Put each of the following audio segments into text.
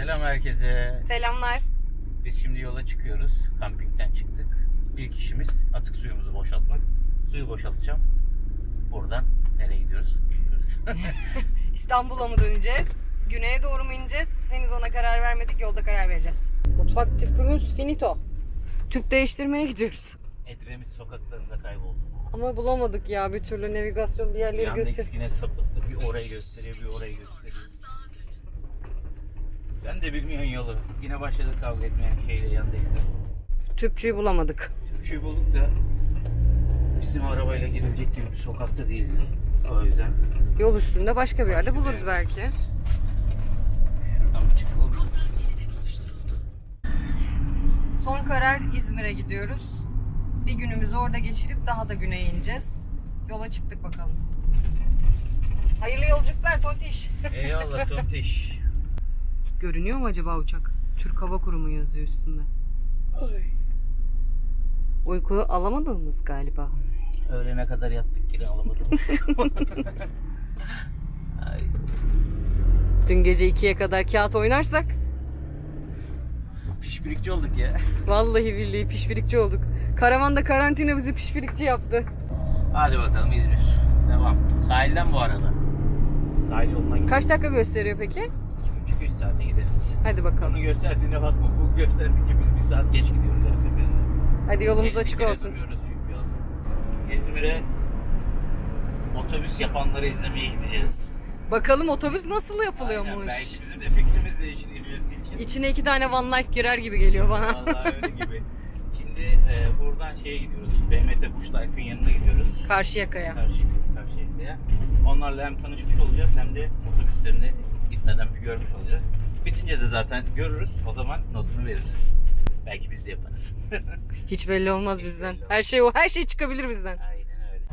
Selam herkese. Selamlar. Biz şimdi yola çıkıyoruz. Kampingden çıktık. İlk işimiz atık suyumuzu boşaltmak. Suyu boşaltacağım. Buradan nereye gidiyoruz? Bilmiyoruz. İstanbul'a mı döneceğiz? Güneye doğru mu ineceğiz? Henüz ona karar vermedik. Yolda karar vereceğiz. Mutfak tüpümüz finito. Tüp değiştirmeye gidiyoruz. Edremit sokaklarında kayboldu. Ama bulamadık ya bir türlü navigasyon bir yerleri Yandex göster. yine sapıttı. Bir orayı gösteriyor, bir orayı gösteriyor. Sen de bilmiyorsun yolu. Yine başladık kavga etmeye şeyle Yandex'le. Tüpçüyü bulamadık. Tüpçüyü bulduk da bizim arabayla girilecek gibi bir sokakta değildi. O yüzden Yol üstünde başka bir yerde buluruz belki. şuradan bir çıkalım. Son karar İzmir'e gidiyoruz. Bir günümüzü orada geçirip daha da güneye ineceğiz. Yola çıktık bakalım. Hayırlı yolculuklar Tontiş. Eyvallah tontiş. Görünüyor mu acaba uçak? Türk Hava Kurumu yazıyor üstünde. Uyku alamadınız galiba. Öğlene kadar yattık yine alamadım. Ay, Dün gece ikiye kadar kağıt oynarsak pişpirikçi olduk ya. vallahi billahi pişpirikçi olduk. Karavanda karantina bizi pişpirikçi yaptı. Hadi bakalım İzmir. Devam. Sahilden bu arada. Sahil yolundan. Kaç dakika gösteriyor peki? 2,5-3 saate gideriz. Hadi bakalım. Onu gösterdiğine bakma. Bu gösterdikçe biz bir saat geç gidiyoruz her seferinde. Hadi yolumuz Elli açık kere olsun. duruyoruz çünkü yolda. İzmir'e otobüs yapanları izlemeye gideceğiz. Bakalım otobüs nasıl Aynen, yapılıyormuş. belki bizim de fikrimiz değişir ilerisi için. İçine iki tane One Life girer gibi geliyor bana. Vallahi öyle gibi. Şimdi e, buradan şeye gidiyoruz. BMT Bush Life'ın yanına gidiyoruz. Karşı yakaya. Karşı, karşıya. Onlarla hem tanışmış olacağız hem de otobüslerini gitmeden bir görmüş olacağız. Bitince de zaten görürüz. O zaman notunu veririz. Belki biz de yaparız. Hiç belli olmaz Hiç bizden. belli olmaz. Her şey o, her şey çıkabilir bizden. Aynen öyle.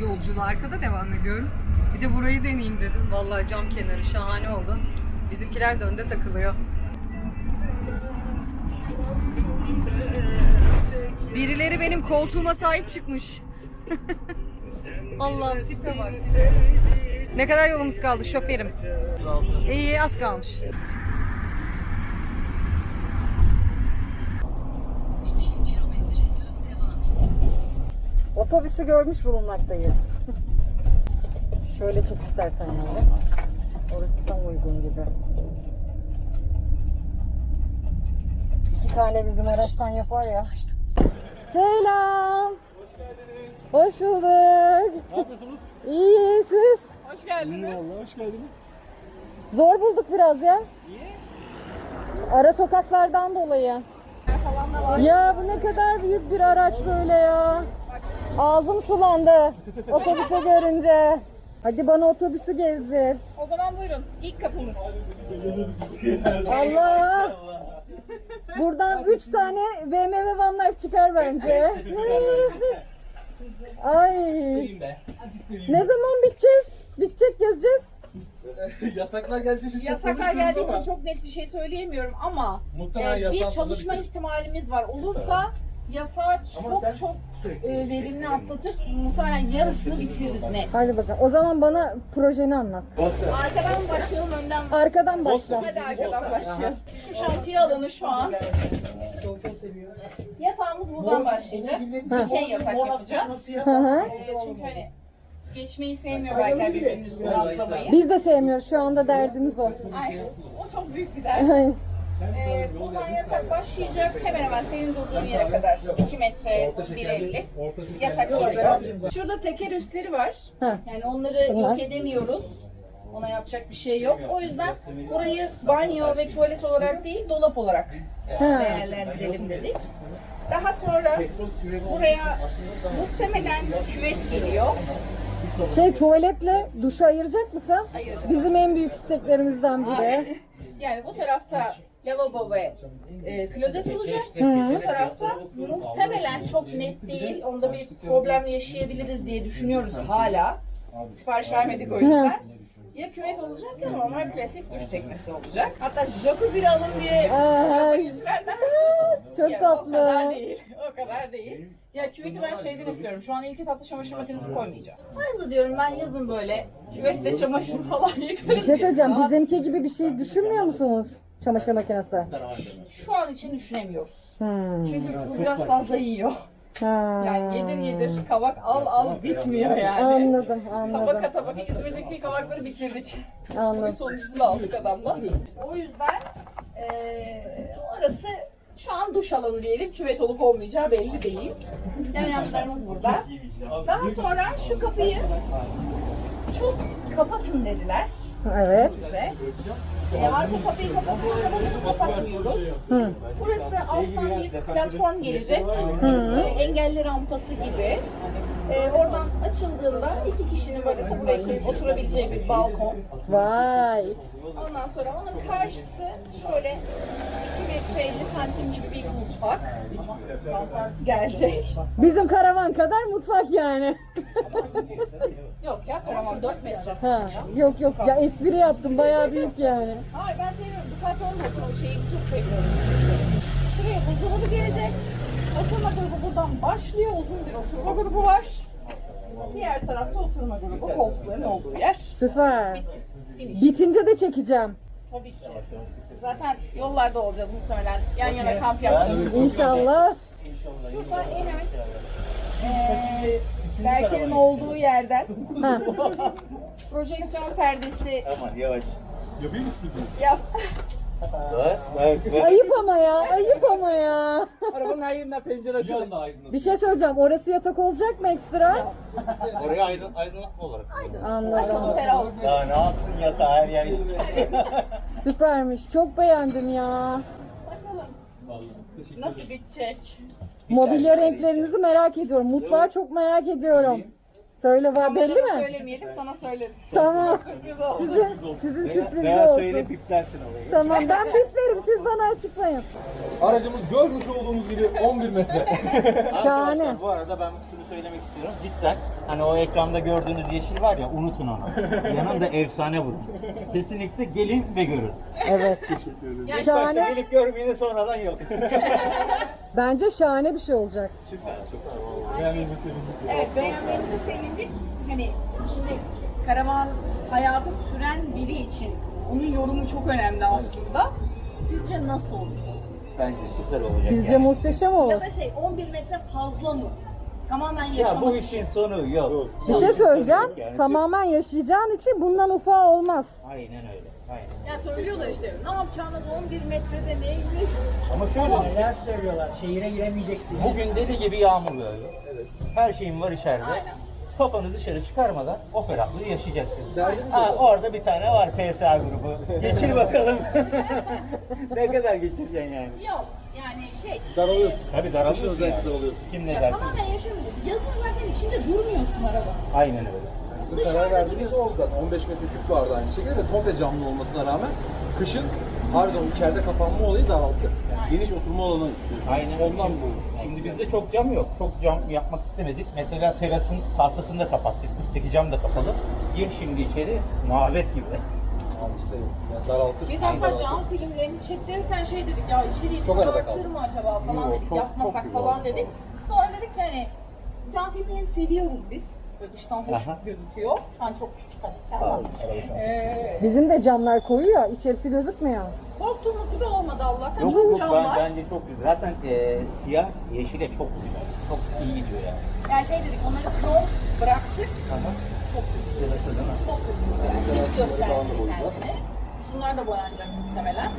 Yolculuğa arkada devam ediyorum. Bir de burayı deneyeyim dedim. Vallahi cam kenarı şahane oldu. Bizimkiler de önde takılıyor. Birileri benim koltuğuma sahip çıkmış. Allah'ım. Ne kadar yolumuz kaldı şoförüm? İyi az kalmış. Otobüsü görmüş bulunmaktayız. Şöyle çek istersen yani. Orası tam uygun gibi. İki tane bizim araçtan yapar ya. Selam. Hoş bulduk. Ne yapıyorsunuz? İyi siz? Hoş geldiniz. İyi valla hoş geldiniz. Zor bulduk biraz ya. Ara sokaklardan dolayı. Ya bu ne kadar büyük bir araç böyle ya. Ağzım sulandı otobüse görünce. Hadi bana otobüsü gezdir. O zaman buyurun. İlk kapımız. Allah! Buradan 3 tane BMW Van Life çıkar bence. Ay! Ne zaman biteceğiz? Bitecek gezeceğiz. Yasaklar gelecek şimdi Yasaklar geldiği için çok net bir şey söyleyemiyorum ama Muhtemelen e, bir çalışma ihtimalimiz var. Olursa yasağı çok sen çok e, verimli atlatıp muhtemelen yarısını bitiririz net. Hadi bakalım. O zaman bana projeni anlat. Arkadan başlayalım önden? Arkadan başla. Hadi arkadan başlayalım. Şu şantiye alanı şu an. Yatağımız buradan başlayacak. Dikey yatak yapacağız. Hı hı. E, çünkü hani geçmeyi sevmiyor belki birbirinin üstüne atlamayı. Biz de sevmiyoruz. Şu anda derdimiz o. Ay, o çok büyük bir dert. Ay, Ee, buradan yatak başlayacak. Hemen hemen senin durduğun yere kadar 2 metre 1.50 yatak oluyor. Şurada teker üstleri var. Yani onları yok edemiyoruz. Ona yapacak bir şey yok. O yüzden burayı banyo ve tuvalet olarak değil dolap olarak değerlendirelim dedik. Daha sonra buraya muhtemelen küvet geliyor. Şey tuvaletle duşu ayıracak mısın? Ayıracağım. Bizim en büyük isteklerimizden biri. Yani bu tarafta lavabo ve e, klozet olacak. Bu tarafta muhtemelen çok net değil. Onda bir problem yaşayabiliriz diye düşünüyoruz hala. Sipariş vermedik o yüzden. ya küvet olacak ya normal klasik duş teknesi olacak. Hatta jacuzzi alın diye getirenler çok Ya, O kadar tatlı. değil. O kadar değil. Ya küveti ben şeyden istiyorum. Şu an ilk etapta çamaşır makinesi koymayacağım. Ben de diyorum ben yazın böyle küvette çamaşır falan yıkarım. Bir şey söyleyeceğim. Bizimki gibi bir şey düşünmüyor musunuz? Çamaşır makinesi. Şu an için düşünemiyoruz. Hmm. Çünkü bu biraz fazla yiyor. Ha. Yani yedir yedir kavak al al bitmiyor yani. Anladım, Tabaka anladım, tabaka İzmir'deki kavakları bitirdik. Bir anladım. sonuncusunu aldık adamdan. O yüzden eee, orası şu an duş alanı diyelim. Küvet olup olmayacağı belli değil. Yani yanlarımız burada. Daha sonra şu kapıyı çok kapatın dediler Evet. bize. E, arka kapıyı kapatıyorsa bunu kapatmıyoruz. Hı. Burası alttan bir platform gelecek. Hı. E, engelli rampası gibi. E, oradan açıldığında iki kişinin böyle buraya koyup oturabileceği bir balkon. Vay. Ondan sonra onun karşısı şöyle 2 metre 50 santim gibi bir mutfak gelecek. Bizim karavan kadar mutfak yani. Yok ya karavan 4 metre. Ha. Yok yok ya espri yaptım bayağı büyük yani. Hayır ben seviyorum. Ducato'nun da oturma şeyini çok seviyorum. Şuraya buzdolabı gelecek. Oturma grubu buradan başlıyor. Uzun bir oturma grubu var. Diğer tarafta oturma grubu, koltukların olduğu yer. Süper. Finish. Bitince de çekeceğim. Tabii ki. Zaten yollarda olacağız muhtemelen. Yan yana kamp yapacağız. İnşallah. Şurada en ön eee Berker'in olduğu yerden Ha. projeksiyon perdesi Aman yavaş. Yapayım mı sürprizini? yap. Bak bak bak. Ayıp ama ya, ayıp ama. Arabanın her yerinden pencere Bir anda. Bir şey söyleyeceğim. Orası yatak olacak mı ekstra? Oraya aydın, aydınlatma olarak. Anladım. Ferah olsun. Daha ne yapsın yatağı her yer Süpermiş. Çok beğendim ya. Bakalım Vallahi. Teşekkür nasıl ederim. bitecek. Mobilya renklerinizi merak ediyorum. Mutfağı çok merak ediyorum. Söyle var belli mi? söylemeyelim sana söylerim. Tamam. Sürpriz olsun. Sizin, sizin sürprizli Veya söyle olsun. biplersin olayı. Tamam ben biplerim siz bana açıklayın. Aracımız görmüş olduğunuz gibi 11 metre. Şahane. Bu arada ben söylemek istiyorum. Cidden hani o ekranda gördüğünüz yeşil var ya unutun onu. Yanında efsane burun. Kesinlikle gelin ve görün. Evet. Başta Şahane. gelip görmeyeni sonradan yok. Bence şahane bir şey olacak. Beğendiğinize sevindik. Evet beğenmenize sevindik. Hani şimdi karavan hayatı süren biri için onun yorumu çok önemli aslında. Sizce nasıl olur? Bence süper olacak. Bizce yani. muhteşem olur. Ya da şey 11 metre fazla mı? Tamamen Ya yaşamak bu için. işin sonu yok. Bir şey Yok, söyleyeceğim. yok yani. Tamamen yaşayacağın için bundan ufağı olmaz. Aynen öyle. Aynen. Ya söylüyorlar işte ne yapacağınız 11 metrede neymiş? Ama şöyle Neler söylüyorlar? Şehire giremeyeceksiniz. bugün deli gibi yağmur yağıyor. Her şeyin var içeride. Aynen. Kafanı dışarı çıkarmadan o ferahlığı yaşayacaksın. Derdiniz Ha, o. orada bir tane var PSA grubu. Geçir bakalım. ne kadar geçireceksin yani? Yok yani şey Daralıyorsun. Tabii Kışın daralıyorsun özellikle yani. daralıyorsun. Kim ne ya der? tamamen yaşamıyorsun. Yazın zaten içinde durmuyorsun araba. Aynen öyle. Bizim Dışarıda karar verdiğimiz duruyorsun. oldu zaten. 15 metreküp vardı aynı şekilde de komple camlı olmasına rağmen kışın o içeride kapanma olayı daralttı. Yani geniş oturma alanı istiyorsun. Aynen Ondan bu. Şimdi bizde çok cam yok. Çok cam yapmak istemedik. Mesela terasın tahtasını da kapattık. Üstteki cam da kapalı. Gir şimdi içeri muhabbet gibi. Ama işte yani daraltır. Biz hatta cam filmlerini çektirirken şey dedik ya içeriği Çok daraltır mı acaba falan Yok, dedik çok- yapmasak çok falan dedik. Sonra dedik ki hani cam filmlerini seviyoruz biz. Böyle dıştan hoş Aha. gözüküyor. Şu an çok pis tabii ki ama. Ee, Bizim de camlar koyu ya içerisi gözükmüyor. korktuğumuz gibi olmadı Allah'tan. Yok çok yok cam ben, var. bence çok güzel. Zaten e, siyah yeşile çok güzel. Çok iyi gidiyor yani. Yani şey dedik onları krom bıraktık. Ama Çok kötü. sırası değil mi? Çok kötü. Yani hiç göstermedi boyayacağız. kendini. Şunlar da boyanacak muhtemelen.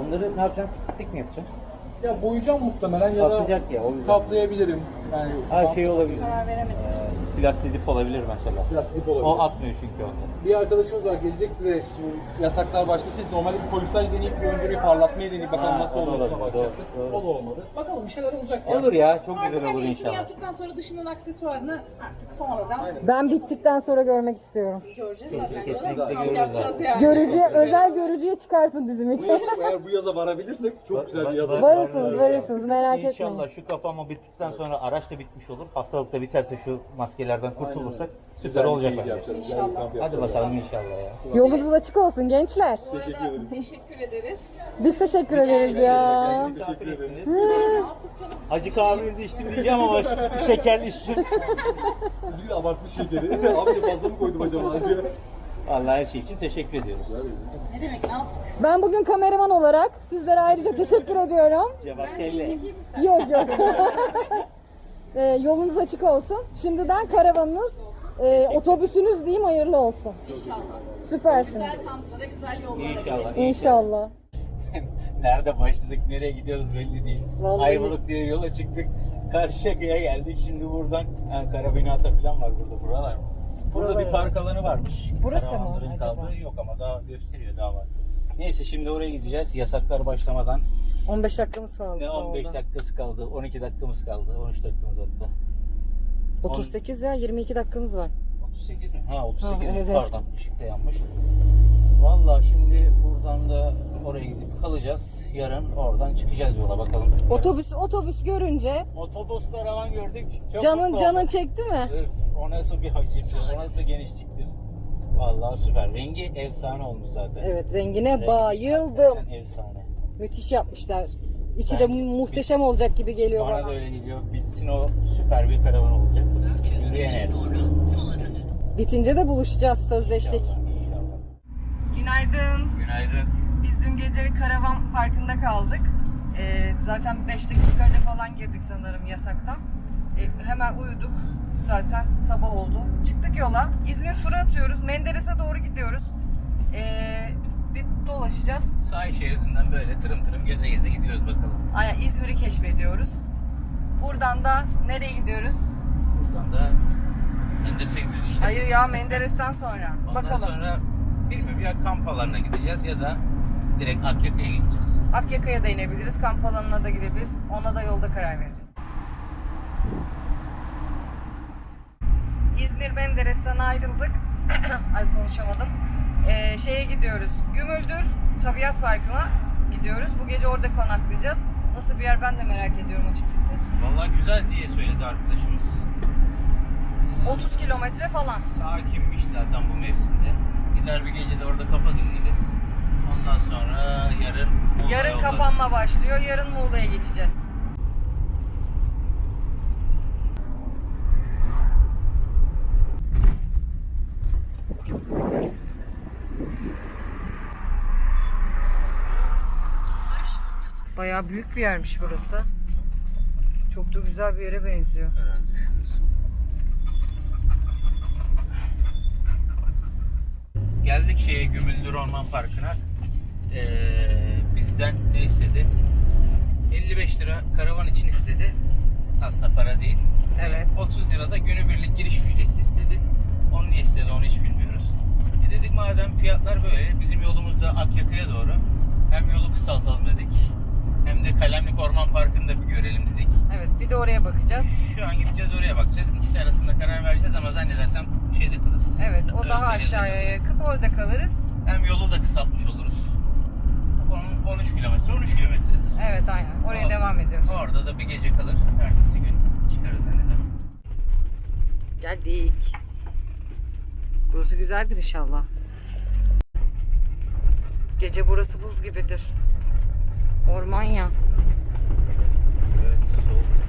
Onları ne yapacaksın? Stik mi yapacaksın? Ya boyayacağım muhtemelen ya da Atacak ya o yüzden. kaplayabilirim. Yani Her şey olabilir. Karar veremedim. Ee, plastik olabilir mesela. plastik olabilir. O atmıyor çünkü onu. Bir arkadaşımız var gelecekti de şu yasaklar başlasın. Normalde bir polisaj deneyip bir önce bir parlatmayı deneyip bakalım Ha, nasıl o da olabilir, bakacaktık. doğru, doğru. O da olmadı. Bakalım bir şeyler olacak ya. Olur ya çok Artık güzel olur hani içini inşallah. yaptıktan sonra dışının aksesuarını artık sonradan Aynen. Ben bittikten sonra görmek istiyorum. göreceğiz zaten Kesinlikle canım. görürüz zaten. yapacağız yani. Görücü, özel görücüye çıkarsın bizim için. Eğer bu yaza varabilirsek çok güzel bir yaz olur. Varırsınız, varırsınız merak İnşallah etmeyin. şu kapama bittikten sonra araç da bitmiş olur. Hastalık da biterse şu maske maskelerden kurtulursak süper olacak bence. İnşallah. Hadi bakalım inşallah ya. Yolunuz açık olsun gençler. Teşekkür ederiz. Biz teşekkür ederiz ya. Misafir ettiniz. Acı kahvenizi içtim diyeceğim ama şekerli içtim. Biz bir de abartmış şekeri. Abi de fazla mı koydum acaba. Vallahi her şey için teşekkür ediyoruz. Ne demek ne yaptık? Ben bugün kameraman olarak sizlere ayrıca teşekkür ediyorum. Cevap kelle. Çekeyim istersen. Yok yok. Ee, yolunuz açık olsun. Şimdiden karavanınız, e, otobüsünüz diyeyim hayırlı olsun. İnşallah. Süpersiniz. Güzel kamplara, güzel yollara. İnşallah. İnşallah. Nerede başladık, nereye gidiyoruz belli değil. Vallahi. Ayvalık diye yola çıktık. Karşıyaka'ya geldik. Şimdi buradan ha, Karabinata falan var burada. Buralar mı? Burada Buralar. bir park alanı varmış. Burası mı acaba? kaldığı yok ama daha gösteriyor daha var. Neyse şimdi oraya gideceğiz. Yasaklar başlamadan 15 dakikamız kaldı. ne 15 oldu. dakikası kaldı, 12 dakikamız kaldı, 13 dakikamız hatta. 38 ya 22 dakikamız var. 38 mi? Ha 38 Ha, evet. Pardon ışık da yanmış. Valla şimdi buradan da oraya gidip kalacağız. Yarın oradan çıkacağız yola bakalım. Otobüs otobüs görünce Otobüs karavan gördük. Çok canın canın çekti mi? Öf, o nasıl bir hacimdir, o nasıl genişliktir. Vallahi süper. Rengi efsane olmuş zaten. Evet rengine Rengi bayıldım. Efsane. Müthiş yapmışlar. İçi de Bence muhteşem olacak gibi geliyor Bana bana. da öyle geliyor. Bitsin o süper bir karavan olacak. Yürüyen Bitince de buluşacağız sözleştik. İnşallah. Günaydın. Günaydın. Biz dün gece karavan parkında kaldık. Ee, zaten 5 dakikayla falan girdik sanırım yasaktan. Ee, hemen uyuduk. Zaten sabah oldu. Çıktık yola. İzmir turu atıyoruz. Menderes'e doğru gidiyoruz. Ee, bir dolaşacağız. Sahil şeridinden böyle tırım tırım geze geze gidiyoruz bakalım. Aynen İzmir'i keşfediyoruz. Buradan da nereye gidiyoruz? Buradan da Menderes'e gidiyoruz işte. Hayır ya Menderes'ten sonra. Ondan Bakalım. sonra bilmiyorum ya kamp alanına gideceğiz ya da direkt Akyaka'ya gideceğiz. Akyaka'ya da inebiliriz. Kamp alanına da gidebiliriz. Ona da yolda karar vereceğiz. İzmir Menderes'ten ayrıldık. Ay konuşamadım. Ee, şeye gidiyoruz. Gümüldür Tabiat Parkı'na gidiyoruz. Bu gece orada konaklayacağız. Nasıl bir yer ben de merak ediyorum açıkçası. Vallahi güzel diye söyledi arkadaşımız. 30 kilometre falan. Sakinmiş zaten bu mevsimde. Gider bir gece de orada kafa dinleriz. Ondan sonra yarın Muğla Yarın yolda- kapanma başlıyor. Yarın Muğla'ya geçeceğiz. Bayağı büyük bir yermiş burası. Çok da güzel bir yere benziyor. Herhalde şurası. Geldik şeye Gümüldür Orman Parkı'na. Ee, bizden ne istedi? 55 lira karavan için istedi. Aslında para değil. Evet. 30 lira da günübirlik giriş ücreti istedi. Onu niye istedi onu hiç bilmiyoruz. E dedik madem fiyatlar böyle bizim yolumuz da Akyaka'ya doğru. Hem yolu kısaltalım dedik. Hem de Kalemlik Orman Parkı'nda bir görelim dedik. Evet bir de oraya bakacağız. Şu an gideceğiz oraya bakacağız. İkisi arasında karar vereceğiz ama zannedersem şeyde kalırız. Evet o daha Özdemir'de aşağıya kalırız. yakın orada kalırız. Hem yolu da kısaltmış oluruz. On- 13 kilometre, 13 kilometre. Evet aynen oraya Or- devam ediyoruz. Orada da bir gece kalır. Ertesi gün çıkarız zannedersem. Geldik. Burası güzeldir inşallah. Gece burası buz gibidir. Orman ya. Evet, soğuk.